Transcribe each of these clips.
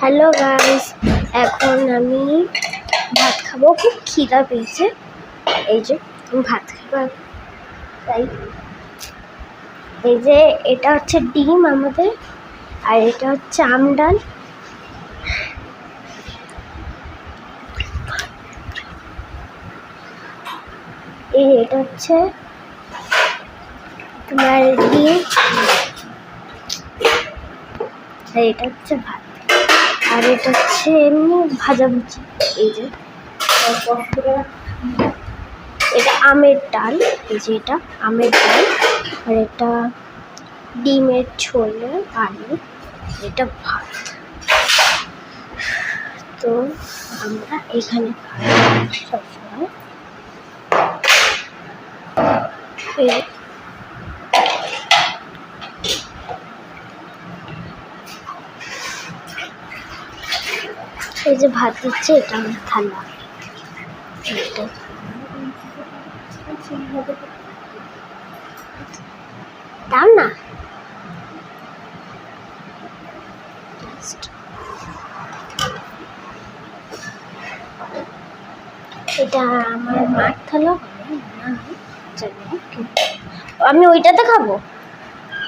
Hello guys এখন আমি ভাত খাব। খুব খিদা পেয়েছে। এই যে ভাত খাব। তাই। এই যে, এটা হচ্ছে ডিম আমাদের, আর এটা হচ্ছে আমডাল এই এটা হচ্ছে তোমার ডিম। এটা হচ্ছে ভাত। আর এটা হচ্ছে এমনি ভাজা ভুজি। এই যে, এটা আমের ডাল, এই যে এটা আমের ডাল, আর এটা ডিমের ছোলে, আলু, এটা ভাত। তো আমরা এখানে সবসময় এই যে ভাত দিচ্ছে এটা আমার থালা। দাও না। এটা আমার মার থালা। আমি ওইটাতে খাব?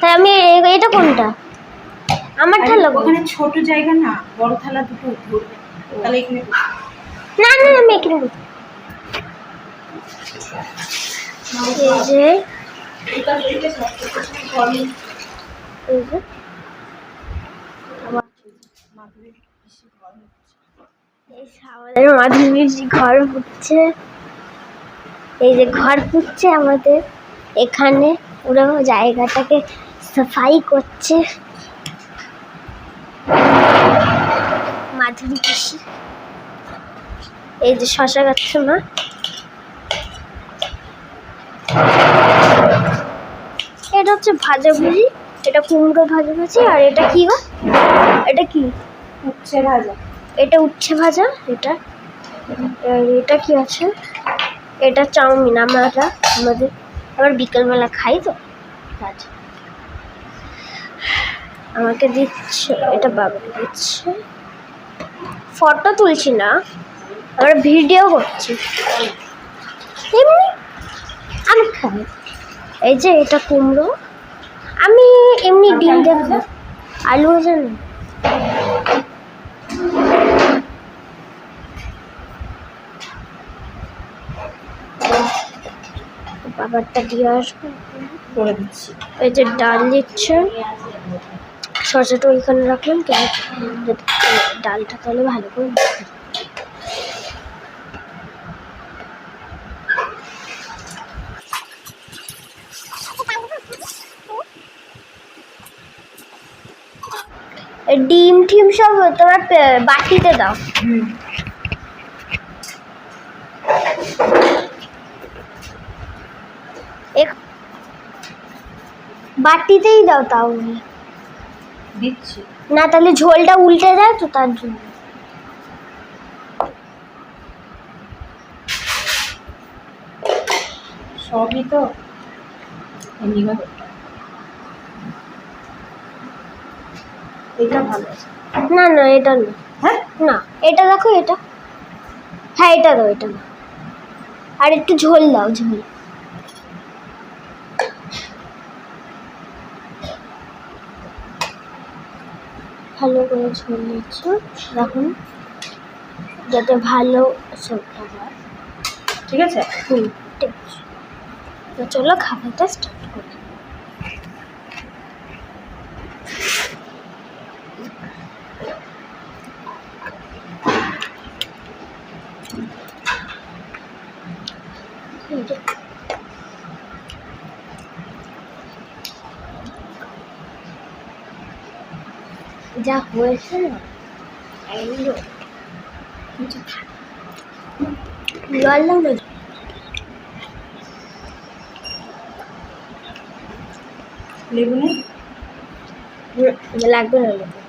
তাই আমি এটা কোনটা? আমার থালা ওখানে ছোট জায়গা না বড় থালা দুটো ধরবে তাহলে এখানে না না আমি এখানে যে ঘর পুচ্ছে এই যে ঘর পুচ্ছে আমাদের, এখানে পুরো জায়গাটাকে সাফাই করছে। মাধুরী পিসি এই যে শশা গাছ না এটা হচ্ছে ভাজা ভুজি এটা কুমড়ো ভাজা ভুজি আর এটা কি গো? এটা কি? উচ্ছে ভাজা। এটা উচ্ছে ভাজা এটা। আর এটা কি আছে? এটা চাউমিন আমরা আমাদের আবার বিকেলবেলা খাই তো। আচ্ছা। আমাকে দিচ্ছে এটা বাবাকে দিচ্ছে। ফটো তুলছি না আমরা ভিডিও করছি। এমনি আমি খাই। এই যে এটা কুমড়ো আমি এমনি ডিম দেখো আলু ভাজা না। বাবারটা দিয়ে আসব। করে দিচ্ছি। এই যে ডাল দিচ্ছে শসাটা ওইখানে রাখলাম কেন ডালটা তাহলে ভালো করে ডিম টিম সব তোমরা বাটিতে দাও। হুম। এক- বাটিতেই দাও তাহলে। দিচ্ছি। না তাহলে ঝোলটা উল্টে যায় তো তার জন্য। সবই তো। এমনিভাবে এটা ভালো। না না এটা না। হ্যাঁ? না এটা দেখো এটা। হ্যাঁ এটা দাও এটা দাও। আর একটু ঝোল দাও ঝোল। ভালো করে ঝোল দিচ্ছ দেখুন যাতে ভালো সবটা হয়। ঠিক আছে? হুম ঠিক আছে। তো চলো খাবারটা স্টার্ট করি। এই যে যা হয়েছে না এইগুলো। জল লেবু লাগবে না লেবু।